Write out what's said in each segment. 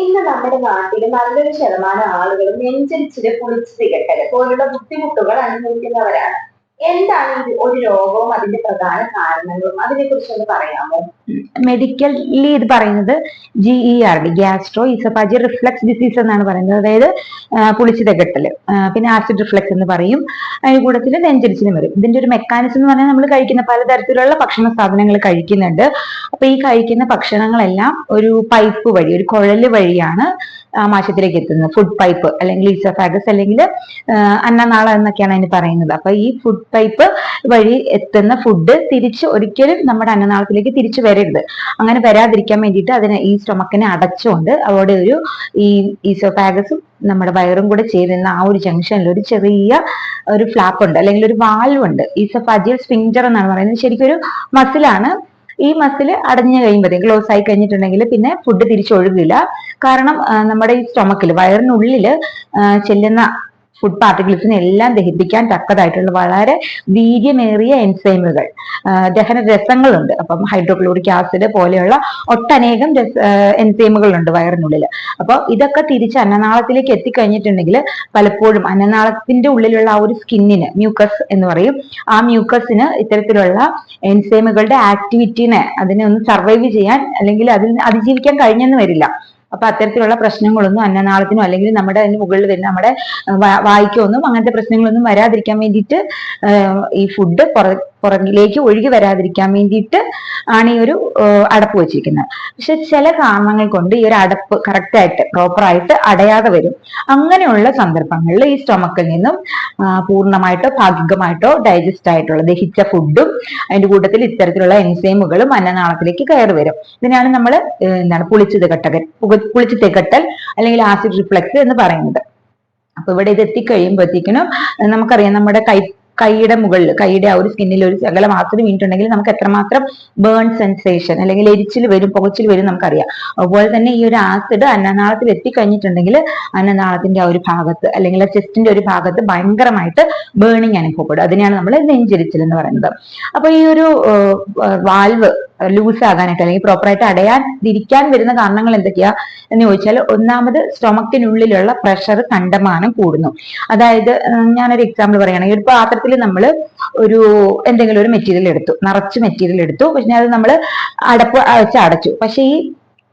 ഇന്ന് നമ്മുടെ നാട്ടിൽ നല്ലൊരു ശതമാനം ആളുകളും നെഞ്ചരിച്ചിൽ കുളിച്ച് തികട്ടൽ. പോലുള്ള ബുദ്ധിമുട്ടുകൾ അനുഭവിക്കുന്നവരാണ് എന്താണ് ഒരു രോഗവും അതിന്റെ പ്രധാന കാരണങ്ങളും? അതിനെ കുറിച്ച് ഒന്ന് പറയാമോ മെഡിക്കലി ഇത് പറയുന്നത് G E R D gastro oesophageal reflux disease എന്നാണ് പറയുന്നത്. അതായത് പുളിച്ചു തികട്ടൽ ആ, പിന്നെ ആസിഡ് റിഫ്ലക്സ് എന്ന് പറയും. അതിന് കൂടത്തിൽ നെഞ്ചരിച്ചിലും വരും. ഇതിന്റെ ഒരു മെക്കാനിസം എന്ന് പറഞ്ഞാൽ നമ്മൾ കഴിക്കുന്ന പലതരത്തിലുള്ള ഭക്ഷണ സാധനങ്ങൾ കഴിക്കുന്നുണ്ട്. അപ്പൊ ഈ കഴിക്കുന്ന ഭക്ഷണങ്ങളെല്ലാം ഒരു പൈപ്പ് വഴി ഒരു കുഴൽ വഴിയാണ് ആമാശയത്തിലേക്ക് എത്തുന്നത്. ഫുഡ് പൈപ്പ് അല്ലെങ്കിൽ ഇസഫാഗസ് അല്ലെങ്കിൽ അന്നനാളം എന്നൊക്കെയാണ് അതിന് പറയുന്നത്. അപ്പൊ ഈ ഫുഡ് പൈപ്പ് വഴി എത്തുന്ന ഫുഡ് തിരിച്ച് ഒരിക്കലും നമ്മുടെ അന്നനാളത്തിലേക്ക് തിരിച്ചു വരരുത്. അങ്ങനെ വരാതിരിക്കാൻ വേണ്ടിയിട്ട് അതിനെ ഈ സ്റ്റൊമക്കിനെ അടച്ചുകൊണ്ട് അവിടെ ഒരു ഈ ഈസോഫാഗസും നമ്മുടെ വയറും കൂടെ ചേരുന്ന ആ ഒരു ജംഗ്ഷനിൽ ഒരു ചെറിയ ഒരു ഫ്ലാപ്പ് ഉണ്ട്. അല്ലെങ്കിൽ ഒരു വാൽവ് ഉണ്ട്. ഈസോഫാജിയൽ സ്പിഞ്ചർ എന്നാണ് പറയുന്നത്. ശരിക്കും ഒരു മസിലാണ് ഈ മസിൽ അടഞ്ഞു കഴിയുമ്പോഴത്തേക്ക് ക്ലോസ് ആയി കഴിഞ്ഞിട്ടുണ്ടെങ്കിൽ പിന്നെ ഫുഡ് തിരിച്ചൊഴുകില്ല കാരണം നമ്മുടെ ഈ സ്റ്റൊമക്കിൽ വയറിനുള്ളിൽ ചെല്ലുന്ന ഫുഡ് പാർട്ടിക്കിൾസിനെ എല്ലാം ദഹിപ്പിക്കാൻ തക്കതായിട്ടുള്ള വളരെ വീര്യമേറിയ എൻസൈമുകൾ ദഹന രസങ്ങളുണ്ട്. അപ്പം ഹൈഡ്രോക്ലോറിക് ആസിഡ് പോലെയുള്ള ഒട്ടനേകം രസ എൻസൈമുകളുണ്ട് വയറിനുള്ളിൽ അപ്പോൾ ഇതൊക്കെ തിരിച്ച് അന്നനാളത്തിലേക്ക് എത്തിക്കഴിഞ്ഞിട്ടുണ്ടെങ്കിൽ പലപ്പോഴും അന്നനാളത്തിന്റെ ഉള്ളിലുള്ള ആ ഒരു സ്കിന്നിന് മ്യൂക്കസ് എന്ന് പറയും ആ മ്യൂക്കസിന് ഇത്തരത്തിലുള്ള എൻസൈമുകളുടെ ആക്ടിവിറ്റിനെ അതിനെ ഒന്ന് സർവൈവ് ചെയ്യാൻ അല്ലെങ്കിൽ അതിൽ അതിജീവിക്കാൻ കഴിഞ്ഞെന്ന് വരില്ല. അപ്പൊ അത്തരത്തിലുള്ള പ്രശ്നങ്ങളൊന്നും അന്നനാളത്തിനോ അല്ലെങ്കിൽ നമ്മുടെ അതിന് മുകളിൽ വരുന്ന നമ്മുടെ വായിക്കോ ഒന്നും അങ്ങനത്തെ പ്രശ്നങ്ങളൊന്നും വരാതിരിക്കാൻ വേണ്ടിയിട്ട് ഈ ഫുഡ് പുറകിലേക്ക് ഒഴുകി വരാതിരിക്കാൻ വേണ്ടിയിട്ട് ആണ് ഈ ഒരു അടപ്പ് വെച്ചിരിക്കുന്നത്. പക്ഷെ ചില കാരണങ്ങൾ കൊണ്ട് ഈ ഒരു അടപ്പ് കറക്റ്റ് ആയിട്ട് പ്രോപ്പർ ആയിട്ട് അടയാതെ വരും. അങ്ങനെയുള്ള സന്ദർഭങ്ങളിൽ ഈ സ്റ്റൊമക്കിൽ നിന്നും പൂർണമായിട്ടോ ഭാഗികമായിട്ടോ ഡൈജസ്റ്റ് ആയിട്ടുള്ള ദഹിച്ച ഫുഡും അതിന്റെ കൂട്ടത്തിൽ ഇത്തരത്തിലുള്ള എൻസൈമുകളും അന്നനാളത്തിലേക്ക് കയറി വരും. ഇതിനാണ് നമ്മൾ എന്താണ് പുളിച്ചു തികട്ടകൻ പുളിച്ചു തികട്ടൽ അല്ലെങ്കിൽ ആസിഡ് റിഫ്ലക്സ് എന്ന് പറയുന്നത്. അപ്പൊ ഇവിടെ ഇത് എത്തിക്കഴിയുമ്പോഴത്തേക്കിനും നമുക്കറിയാം നമ്മുടെ കൈ കൈയുടെ മുകളിൽ കൈയുടെ ആ ഒരു സ്കിന്നിൽ ഒരു ശകലം ആസിഡ് വീണിട്ടുണ്ടെങ്കിൽ നമുക്ക് എത്രമാത്രം ബേൺ സെൻസേഷൻ അല്ലെങ്കിൽ എരിച്ചിൽ വരും പുകച്ചിൽ വരും നമുക്കറിയാം. അതുപോലെ തന്നെ ഈ ഒരു ആസിഡ് അന്നനാളത്തിൽ എത്തിക്കഴിഞ്ഞിട്ടുണ്ടെങ്കിൽ അന്നനാളത്തിന്റെ ആ ഒരു ഭാഗത്ത് അല്ലെങ്കിൽ ചെസ്റ്റിന്റെ ഒരു ഭാഗത്ത് ഭയങ്കരമായിട്ട് ബേണിങ് അനുഭവപ്പെടും. അതിനെയാണ് നമ്മൾ നെഞ്ചരിച്ചിൽ എന്ന് പറയുന്നത്. അപ്പൊ ഈ ഒരു വാൽവ് ലൂസ് ആകാനായിട്ട് അല്ലെങ്കിൽ പ്രോപ്പറായിട്ട് അടയാതിരിക്കാൻ വരുന്ന കാരണങ്ങൾ എന്തൊക്കെയാ എന്ന് ചോദിച്ചാൽ ഒന്നാമത് സ്റ്റൊമക്കിനുള്ളിലുള്ള പ്രഷർ കണ്ടമാനം കൂടുന്നു. അതായത് ഞാനൊരു എക്സാമ്പിൾ പറയുകയാണെങ്കിൽ ഒരു പാത്രത്തിൽ നമ്മൾ ഒരു എന്തെങ്കിലും ഒരു മെറ്റീരിയൽ എടുത്തു നിറച്ച് മെറ്റീരിയൽ എടുത്തു പക്ഷെ അത് നമ്മൾ അടപ്പ് വെച്ച് അടച്ചു. പക്ഷെ ഈ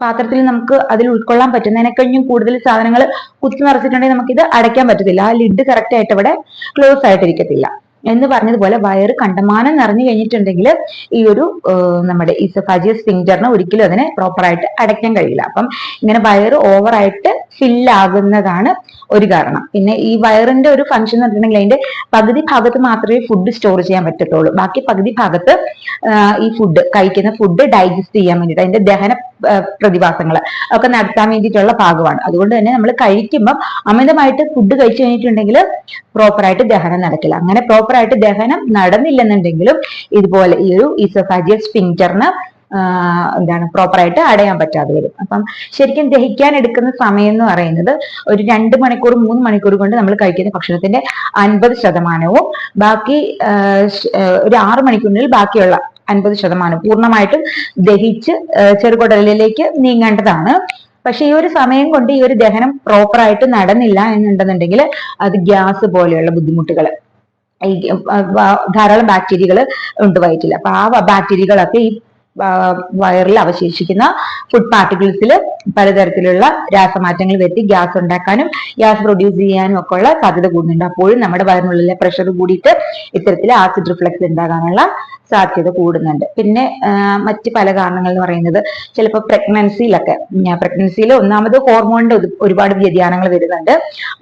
പാത്രത്തിൽ നമുക്ക് അതിൽ ഉൾക്കൊള്ളാൻ പറ്റുന്നതിനെക്കഴിഞ്ഞും കൂടുതൽ സാധനങ്ങൾ കുത്തി നിറച്ചിട്ടുണ്ടെങ്കിൽ നമുക്കിത് അടയ്ക്കാൻ പറ്റത്തില്ല. ആ ലിഡ് കറക്റ്റ് ആയിട്ട് അവിടെ ക്ലോസ് ആയിട്ടിരിക്കത്തില്ല. എന്ന് പറഞ്ഞതുപോലെ വയറ് കണ്ടമാനം നിറഞ്ഞു കഴിഞ്ഞിട്ടുണ്ടെങ്കിൽ ഈ ഒരു നമ്മുടെ ഇസഫാജിയസ് സ്പിങ്ചറിന് ഒരിക്കലും അതിനെ പ്രോപ്പറായിട്ട് അടയ്ക്കാൻ കഴിയില്ല. അപ്പം ഇങ്ങനെ വയറ് ഓവറായിട്ട് ഫില്ലാകുന്നതാണ് ഒരു കാരണം. പിന്നെ ഈ വയറിന്റെ ഒരു ഫംഗ്ഷൻ എന്ന് പറഞ്ഞിട്ടുണ്ടെങ്കിൽ അതിന്റെ പകുതി ഭാഗത്ത് മാത്രമേ ഫുഡ് സ്റ്റോർ ചെയ്യാൻ പറ്റത്തുള്ളൂ. ബാക്കി പകുതി ഭാഗത്ത് ഈ ഫുഡ് കഴിക്കുന്ന ഫുഡ് ഡൈജസ്റ്റ് ചെയ്യാൻ വേണ്ടിയിട്ട് അതിന്റെ ദഹന പ്രതിഭാസങ്ങൾ ഒക്കെ നടത്താൻ വേണ്ടിയിട്ടുള്ള ഭാഗമാണ്. അതുകൊണ്ട് തന്നെ നമ്മൾ കഴിക്കുമ്പോൾ അമിതമായിട്ട് ഫുഡ് കഴിച്ചു കഴിഞ്ഞിട്ടുണ്ടെങ്കിൽ പ്രോപ്പറായിട്ട് ദഹനം നടക്കില്ല. അങ്ങനെ പ്രോപ്പറായിട്ട് ദഹനം നടന്നില്ലെന്നുണ്ടെങ്കിലും ഇതുപോലെ ഈ ഒരു ഈസോഫാജിയൽ സ്പിങ്ചറിന് എന്താണ് പ്രോപ്പറായിട്ട് അടയാൻ പറ്റാതെ വരും. അപ്പം ശരിക്കും ദഹിക്കാൻ എടുക്കുന്ന സമയം എന്ന് പറയുന്നത് ഒരു രണ്ട് മണിക്കൂർ മൂന്ന് മണിക്കൂർ കൊണ്ട് നമ്മൾ കഴിക്കുന്ന ഭക്ഷണത്തിന്റെ അൻപത് ശതമാനവും ബാക്കി ഒരു ആറ് മണിക്കൂറിനുള്ളിൽ ബാക്കിയുള്ള അൻപത് ശതമാനം പൂർണമായിട്ടും ദഹിച്ച് ചെറുകുടലിലേക്ക് നീങ്ങേണ്ടതാണ്. പക്ഷെ ഈ ഒരു സമയം കൊണ്ട് ഈ ഒരു ദഹനം പ്രോപ്പറായിട്ട് നടന്നില്ല എന്നുണ്ടെന്നുണ്ടെങ്കിൽ അത് ഗ്യാസ് പോലെയുള്ള ബുദ്ധിമുട്ടുകൾ ധാരാളം ബാക്ടീരിയകൾ ഉണ്ട് വയറ്റിൽ അപ്പൊ ആ ബാക്ടീരിയകളൊക്കെ ഈ വയറിൽ അവശേഷിക്കുന്ന ഫുഡ് പാർട്ടിക്കിൾസിൽ പലതരത്തിലുള്ള രാസമാറ്റങ്ങൾ വരുത്തി ഗ്യാസ് ഉണ്ടാക്കാനും ഗ്യാസ് പ്രൊഡ്യൂസ് ചെയ്യാനും ഒക്കെ ഉള്ള സാധ്യത കൂടുന്നുണ്ട്. അപ്പോഴും നമ്മുടെ വയറിനുള്ളിലെ പ്രഷർ കൂടിയിട്ട് ഇത്തരത്തിൽ ആസിഡ് റിഫ്ലക്സ് ഉണ്ടാകാനുള്ള സാധ്യത കൂടുന്നുണ്ട്. പിന്നെ മറ്റ് പല കാരണങ്ങൾ എന്ന് പറയുന്നത് ചിലപ്പോൾ പ്രഗ്നൻസിയിലൊക്കെ പ്രഗ്നൻസിയിൽ ഒന്നാമത് ഹോർമോണിന്റെ ഒരു- ഒരുപാട് വ്യതിയാനങ്ങൾ വരുന്നുണ്ട്.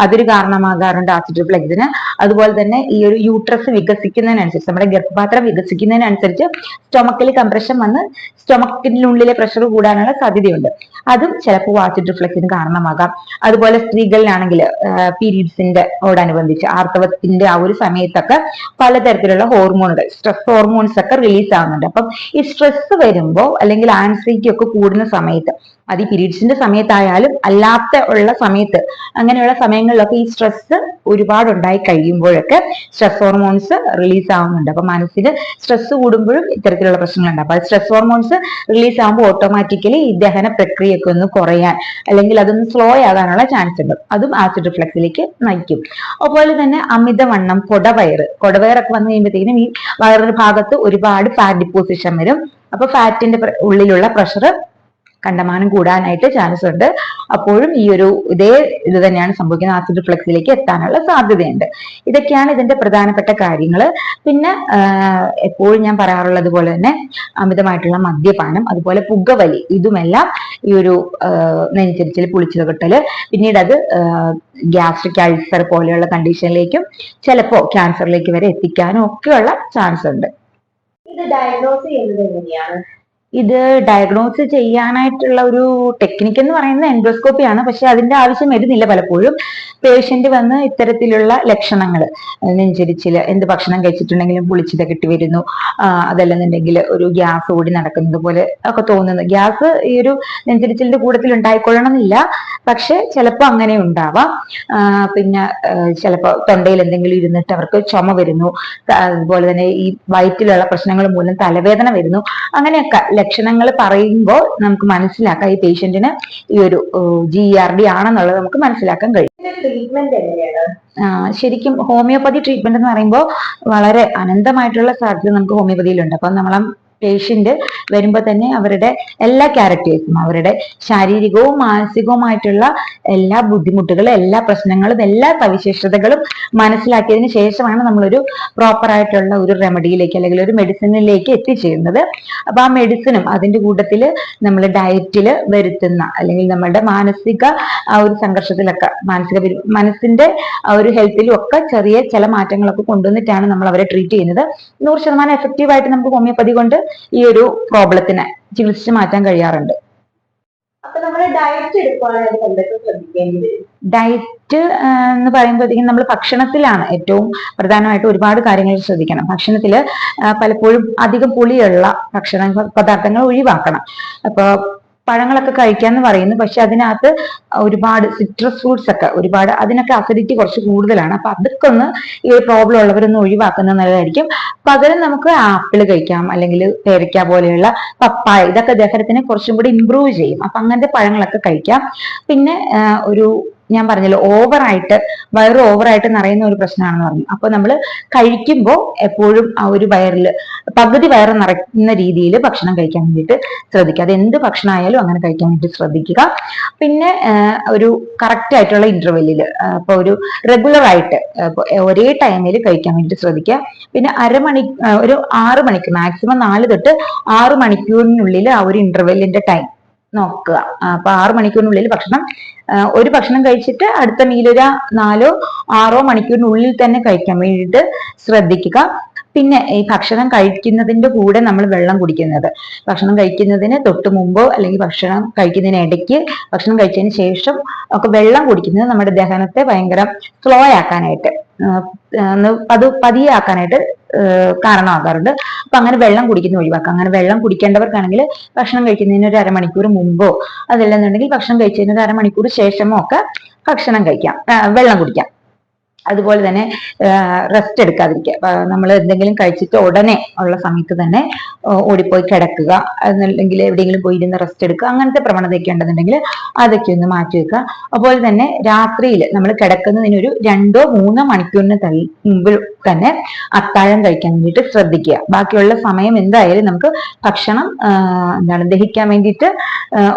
അതൊരു കാരണമാകാറുണ്ട് ആസിഡ് റിഫ്ലക്സിന് അതുപോലെ തന്നെ ഈ ഒരു യൂട്രസ് വികസിക്കുന്നതിനനുസരിച്ച് നമ്മുടെ ഗർഭപാത്രം വികസിക്കുന്നതിനനുസരിച്ച് സ്റ്റൊമക്കിൽ കംപ്രഷൻ വന്ന് സ്റ്റൊമക്കിനുള്ളിലെ പ്രഷർ കൂടാനുള്ള സാധ്യതയുണ്ട്. അതും ചിലപ്പോൾ ആസിഡ് റിഫ്ലക്സിന് കാരണമാകാം. അതുപോലെ സ്ത്രീകളിലാണെങ്കിൽ പീരീഡ്സിന്റെ ഓടനുബന്ധിച്ച് ആർത്തവത്തിന്റെ ആ ഒരു സമയത്തൊക്കെ പലതരത്തിലുള്ള ഹോർമോണുകൾ സ്ട്രെസ് ഹോർമോൺസ് ഒക്കെ റിലീസ് ആവുന്നുണ്ട്. അപ്പം ഈ സ്ട്രെസ് വരുമ്പോൾ അല്ലെങ്കിൽ ആൻസൈറ്റി ഒക്കെ കൂടുന്ന സമയത്ത് അത് ഈ പീരീഡ്സിന്റെ സമയത്തായാലും അല്ലാത്ത ഉള്ള സമയത്ത് അങ്ങനെയുള്ള സമയങ്ങളിലൊക്കെ ഈ സ്ട്രെസ് ഒരുപാട് ഉണ്ടായി കഴിയുമ്പോഴൊക്കെ സ്ട്രെസ് ഹോർമോൺസ് റിലീസ് ആവുന്നുണ്ട്. അപ്പൊ മനസ്സിൽ സ്ട്രെസ് കൂടുമ്പോഴും ഇത്തരത്തിലുള്ള പ്രശ്നങ്ങളുണ്ട്. അപ്പൊ സ്ട്രെസ് ഹോർമോൺസ് റിലീസ് ആകുമ്പോൾ ഓട്ടോമാറ്റിക്കലി ഈ ദഹന പ്രക്രിയയൊക്കെ ഒന്ന് കുറയാൻ അല്ലെങ്കിൽ അതൊന്ന് സ്ലോ ആകാനുള്ള ചാൻസ് ഉണ്ട്. അതും ആസിഡ് റിഫ്ലക്സിലേക്ക് നയിക്കും. അതുപോലെ തന്നെ അമിതവണ്ണം കൊടവയറ്. കൊടവയറൊക്കെ വന്നു കഴിയുമ്പോഴത്തേക്കും ഈ വയറിന്റെ ഭാഗത്ത് ഒരുപാട് ഫാറ്റ് ഡിപ്പോസിഷൻ വരും. അപ്പൊ ഫാറ്റിന്റെ ഉള്ളിലുള്ള പ്രഷർ കണ്ടമാനം കൂടാനായിട്ട് ചാൻസ് ഉണ്ട്. അപ്പോഴും ഈ ഒരു ഇതേ ഇത് തന്നെയാണ് സംഭവിക്കുന്നത്. ആസിഡ് റിഫ്ലക്സിലേക്ക് എത്താനുള്ള സാധ്യതയുണ്ട്. ഇതൊക്കെയാണ് ഇതിന്റെ പ്രധാനപ്പെട്ട കാര്യങ്ങൾ പിന്നെ എപ്പോഴും ഞാൻ പറയാറുള്ളത് പോലെ തന്നെ അമിതമായിട്ടുള്ള മദ്യപാനം അതുപോലെ പുകവലി ഇതുമെല്ലാം ഈ ഒരു നെഞ്ചരിച്ചിൽ പുളിച്ചു കിട്ടൽ. പിന്നീട് അത് ഗ്യാസ്ട്രിക് അൾസർ പോലെയുള്ള കണ്ടീഷനിലേക്കും ചിലപ്പോ ക്യാൻസറിലേക്ക് വരെ എത്തിക്കാനും ഒക്കെയുള്ള ചാൻസ് ഉണ്ട്. ഇത് ഡയഗ്നോസ് ചെയ്യുന്നത് എങ്ങനെയാണ്? ഇത് ഡയഗ്നോസ് ചെയ്യാനായിട്ടുള്ള ഒരു ടെക്നിക്ക് എന്ന് പറയുന്നത് എൻഡോസ്കോപ്പി ആണ്. പക്ഷെ അതിന്റെ ആവശ്യം വരുന്നില്ല പലപ്പോഴും. പേഷ്യന്റ് വന്ന് ഇത്തരത്തിലുള്ള ലക്ഷണങ്ങൾ നെഞ്ചരിച്ചിൽ എന്ത് ഭക്ഷണം കഴിച്ചിട്ടുണ്ടെങ്കിലും പുളിച്ചിത കിട്ടി വരുന്നു. അതല്ലെന്നുണ്ടെങ്കിൽ ഒരു ഗ്യാസ് ഓടി നടക്കുന്നത് പോലെ ഒക്കെ തോന്നുന്നു. ഗ്യാസ് ഈ ഒരു നെഞ്ചരിച്ചിലിന്റെ കൂടത്തിൽ ഉണ്ടായിക്കൊള്ളണം എന്നില്ല പക്ഷെ ചിലപ്പോൾ അങ്ങനെ ഉണ്ടാവാം. പിന്നെ ചിലപ്പോൾ തൊണ്ടയിൽ എന്തെങ്കിലും ഇരുന്നിട്ട് അവർക്ക് ചുമ വരുന്നു. അതുപോലെ തന്നെ ഈ വയറ്റിലുള്ള പ്രശ്നങ്ങൾ മൂലം തലവേദന വരുന്നു. അങ്ങനെയൊക്കെ ലക്ഷണങ്ങൾ പറയുമ്പോൾ നമുക്ക് മനസ്സിലാക്കാം ഈ പേഷ്യന്റിന് ഈ ഒരു ജി ആർ ഡി ആണെന്നുള്ളത് നമുക്ക് മനസ്സിലാക്കാൻ കഴിയും. ട്രീറ്റ്മെന്റ് എങ്ങനെയാണ്? ശരിക്കും ഹോമിയോപ്പതി ട്രീറ്റ്മെന്റ് എന്ന് പറയുമ്പോൾ വളരെ അനന്തമായിട്ടുള്ള സാധ്യത നമുക്ക് ഹോമിയോപ്പതിയിലുണ്ട്. അപ്പം നമ്മളെ പേഷ്യന്റ് വരുമ്പോൾ തന്നെ അവരുടെ എല്ലാ ക്യാരക്ടേഴ്സും അവരുടെ ശാരീരികവും മാനസികവുമായിട്ടുള്ള എല്ലാ ബുദ്ധിമുട്ടുകളും എല്ലാ പ്രശ്നങ്ങളും എല്ലാ സവിശേഷതകളും മനസ്സിലാക്കിയതിന് ശേഷമാണ് നമ്മളൊരു പ്രോപ്പർ ആയിട്ടുള്ള ഒരു റെമഡിയിലേക്ക് അല്ലെങ്കിൽ ഒരു മെഡിസിനിലേക്ക് എത്തിച്ചേരുന്നത്. അപ്പൊ ആ മെഡിസിനും അതിന്റെ കൂട്ടത്തിൽ നമ്മൾ ഡയറ്റിൽ വരുത്തുന്ന അല്ലെങ്കിൽ നമ്മളുടെ മാനസിക ആ ഒരു സംഘർഷത്തിലൊക്കെ മാനസിക മനസ്സിന്റെ ആ ഒരു ഹെൽത്തിലും ഒക്കെ ചെറിയ ചില മാറ്റങ്ങളൊക്കെ കൊണ്ടുവന്നിട്ടാണ് നമ്മൾ അവരെ ട്രീറ്റ് ചെയ്യുന്നത്. നൂറ് ശതമാനം എഫക്റ്റീവ് ആയിട്ട് നമുക്ക് ഹോമിയോപ്പതി കൊണ്ട് ഈ ഒരു പ്രോബ്ലത്തിനെ ചികിത്സിച്ച് മാറ്റാൻ കഴിയാറുണ്ട്. ഡയറ്റ് എന്ന് പറയുമ്പോഴത്തേക്കും നമ്മൾ ഭക്ഷണത്തിലാണ് ഏറ്റവും പ്രധാനമായിട്ട് ഒരുപാട് കാര്യങ്ങൾ ശ്രദ്ധിക്കണം. ഭക്ഷണത്തിൽ പലപ്പോഴും അധികം പുളിയുള്ള ഭക്ഷണ പദാർത്ഥങ്ങൾ ഒഴിവാക്കണം. അപ്പൊ പഴങ്ങളൊക്കെ കഴിക്കാന്ന് പറയുന്നു. പക്ഷെ അതിനകത്ത് ഒരുപാട് സിട്രസ് ഫ്രൂട്ട്സ് ഒക്കെ ഒരുപാട് അതിനൊക്കെ അസിഡിറ്റി കുറച്ച് കൂടുതലാണ്. അപ്പൊ അതൊക്കെ ഒന്ന് ഈ പ്രോബ്ലം ഉള്ളവരൊന്ന് ഒഴിവാക്കുന്നത് നല്ലതായിരിക്കും. പകരം നമുക്ക് ആപ്പിൾ കഴിക്കാം. അല്ലെങ്കിൽ പേരയ്ക്ക പോലെയുള്ള പപ്പായ ഇതൊക്കെ ദഹനത്തിനെ കുറച്ചും കൂടി ഇമ്പ്രൂവ് ചെയ്യും. അപ്പൊ അങ്ങനത്തെ പഴങ്ങളൊക്കെ കഴിക്കാം. പിന്നെ ഒരു ഞാൻ പറഞ്ഞല്ലോ ഓവറായിട്ട് വയറ് ഓവറായിട്ട് നിറയുന്ന ഒരു പ്രശ്നമാണെന്ന് പറഞ്ഞു. അപ്പൊ നമ്മൾ കഴിക്കുമ്പോൾ എപ്പോഴും ആ ഒരു വയറിൽ പകുതി വയറ് നിറയ്ക്കുന്ന രീതിയിൽ ഭക്ഷണം കഴിക്കാൻ വേണ്ടിയിട്ട് ശ്രദ്ധിക്കുക. അത് എന്ത് ഭക്ഷണമായാലും അങ്ങനെ കഴിക്കാൻ വേണ്ടി ശ്രദ്ധിക്കുക. പിന്നെ ഒരു കറക്റ്റ് ആയിട്ടുള്ള ഇന്റർവെല്ലിൽ അപ്പൊ ഒരു റെഗുലർ ആയിട്ട് ഒരേ ടൈമിൽ കഴിക്കാൻ വേണ്ടി ശ്രദ്ധിക്കുക. പിന്നെ അരമണി ഒരു ആറ് മണിക്ക് മാക്സിമം നാല് തൊട്ട് ആറ് മണിക്കൂറിനുള്ളിൽ ആ ഒരു ഇന്റർവെല്ലിന്റെ ടൈം നോക്കുക. അപ്പൊ ആറു മണിക്കൂറിനുള്ളിൽ ഭക്ഷണം ഒരു ഭക്ഷണം കഴിച്ചിട്ട് അടുത്ത മീലൊരു നാലോ ആറോ മണിക്കൂറിനുള്ളിൽ തന്നെ കഴിക്കാൻ വേണ്ടിയിട്ട് ശ്രദ്ധിക്കുക. പിന്നെ ഈ ഭക്ഷണം കഴിക്കുന്നതിന്റെ കൂടെ നമ്മൾ വെള്ളം കുടിക്കുന്നത്. ഭക്ഷണം കഴിക്കുന്നതിന് തൊട്ട് മുമ്പോ അല്ലെങ്കിൽ ഭക്ഷണം കഴിക്കുന്നതിന് ഇടയ്ക്ക് ഭക്ഷണം കഴിച്ചതിന് ശേഷം ഒക്കെ വെള്ളം കുടിക്കുന്നത് നമ്മുടെ ദഹനത്തെ ഭയങ്കര സ്ലോ ആക്കാനായിട്ട്. പതു പതിയെ ആക്കാനായിട്ട് കാരണമാകാറുണ്ട്. അപ്പൊ അങ്ങനെ വെള്ളം കുടിക്കുന്ന ഒഴിവാക്കാം. അങ്ങനെ വെള്ളം കുടിക്കേണ്ടവർക്കാണെങ്കിൽ ഭക്ഷണം കഴിക്കുന്നതിന് ഒരു അരമണിക്കൂർ മുമ്പോ അതല്ലെന്നുണ്ടെങ്കിൽ ഭക്ഷണം കഴിച്ചതിന് ഒരു അരമണിക്കൂർ ശേഷമോ ഒക്കെ ഭക്ഷണം കഴിക്കാം. വെള്ളം കുടിക്കാം. അതുപോലെ തന്നെ റെസ്റ്റ് എടുക്കാതിരിക്കുക. നമ്മൾ എന്തെങ്കിലും കഴിച്ചിട്ട് ഉടനെ ഉള്ള സമയത്ത് തന്നെ ഓടിപ്പോയി കിടക്കുക. അല്ലെങ്കിൽ എവിടെയെങ്കിലും പോയി ഇരുന്ന് റെസ്റ്റ് എടുക്കുക. അങ്ങനത്തെ പ്രവണതയൊക്കെ ഉണ്ടെന്നുണ്ടെങ്കിൽ അതൊക്കെ ഒന്ന് മാറ്റി വെക്കുക. അതുപോലെ തന്നെ രാത്രിയിൽ നമ്മൾ കിടക്കുന്നതിന് ഒരു രണ്ടോ മൂന്നോ മണിക്കൂറിന് മുമ്പിൽ തന്നെ അത്താഴം കഴിക്കാൻ വേണ്ടിയിട്ട് ശ്രദ്ധിക്കുക. ബാക്കിയുള്ള സമയം എന്തായാലും നമുക്ക് ഭക്ഷണം എന്താണ് ദഹിക്കാൻ വേണ്ടിയിട്ട്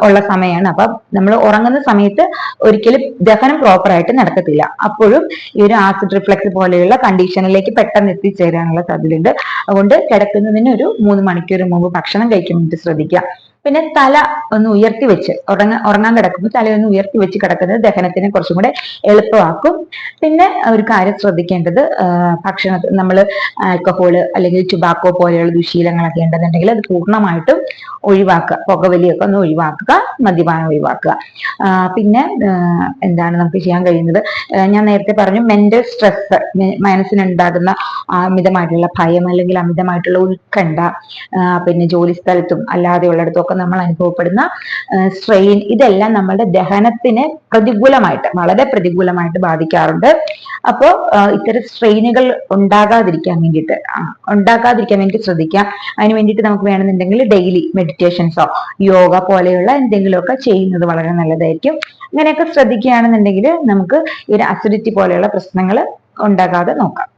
ഉള്ള സമയമാണ്. അപ്പൊ നമ്മൾ ഉറങ്ങുന്ന സമയത്ത് ഒരിക്കലും ദഹനം പ്രോപ്പറായിട്ട് നടക്കത്തില്ല. അപ്പോഴും ഈ ഒരു ആസിഡ് റിഫ്ലക്സ് പോലെയുള്ള കണ്ടീഷനിലേക്ക് പെട്ടെന്ന് എത്തിച്ചേരാനുള്ള സാധ്യതയുണ്ട്. അതുകൊണ്ട് കിടക്കുന്നതിന് ഒരു മൂന്ന് മണിക്കൂർ മുമ്പ് ഭക്ഷണം കഴിക്കുന്നത് ശ്രദ്ധിക്കുക. പിന്നെ തല ഒന്ന് ഉയർത്തി വെച്ച് ഉറങ്ങ ഉറങ്ങാൻ കിടക്കുമ്പോൾ തലയൊന്ന് ഉയർത്തി വെച്ച് കിടക്കുന്നത് ദഹനത്തിന് കുറച്ചും കൂടെ എളുപ്പമാക്കും. പിന്നെ ഒരു കാര്യം ശ്രദ്ധിക്കേണ്ടത് ഭക്ഷണ നമ്മൾ ആൽക്കഹോൾ അല്ലെങ്കിൽ ടുബാക്കോ പോലെയുള്ള ദുശീലങ്ങളൊക്കെ ഉണ്ടെന്നുണ്ടെങ്കിൽ അത് പൂർണമായിട്ടും ഒഴിവാക്കുക. പുകവലിയൊക്കെ ഒന്ന് ഒഴിവാക്കുക മദ്യപാനം ഒഴിവാക്കുക. പിന്നെ എന്താണ് നമുക്ക് ചെയ്യാൻ കഴിയുന്നത്? ഞാൻ നേരത്തെ പറഞ്ഞു മെന്റൽ സ്ട്രെസ് മനസ്സിനുണ്ടാകുന്ന അമിതമായിട്ടുള്ള ഭയം അല്ലെങ്കിൽ അമിതമായിട്ടുള്ള ഉത്കണ്ഠ പിന്നെ ജോലി സ്ഥലത്തും അല്ലാതെ ഉള്ളിടത്തും ഒക്കെ ഒക്കെ നമ്മൾ അനുഭവപ്പെടുന്ന സ്ട്രെയിൻ ഇതെല്ലാം നമ്മുടെ ദഹനത്തിന് പ്രതികൂലമായിട്ട് വളരെ പ്രതികൂലമായിട്ട് ബാധിക്കാറുണ്ട്. അപ്പോൾ ഇത്തരം സ്ട്രെയിനുകൾ ഉണ്ടാകാതിരിക്കാൻ വേണ്ടിയിട്ട് ഉണ്ടാകാതിരിക്കാൻ വേണ്ടി ശ്രദ്ധിക്കാം അതിന് വേണ്ടിയിട്ട് നമുക്ക് വേണമെന്നുണ്ടെങ്കിൽ ഡെയിലി മെഡിറ്റേഷൻസോ യോഗ പോലെയുള്ള എന്തെങ്കിലുമൊക്കെ ചെയ്യുന്നത് വളരെ നല്ലതായിരിക്കും. അങ്ങനെയൊക്കെ ശ്രദ്ധിക്കുകയാണെന്നുണ്ടെങ്കിൽ നമുക്ക് ഈ അസിഡിറ്റി പോലെയുള്ള പ്രശ്നങ്ങൾ ഉണ്ടാകാതെ നോക്കാം.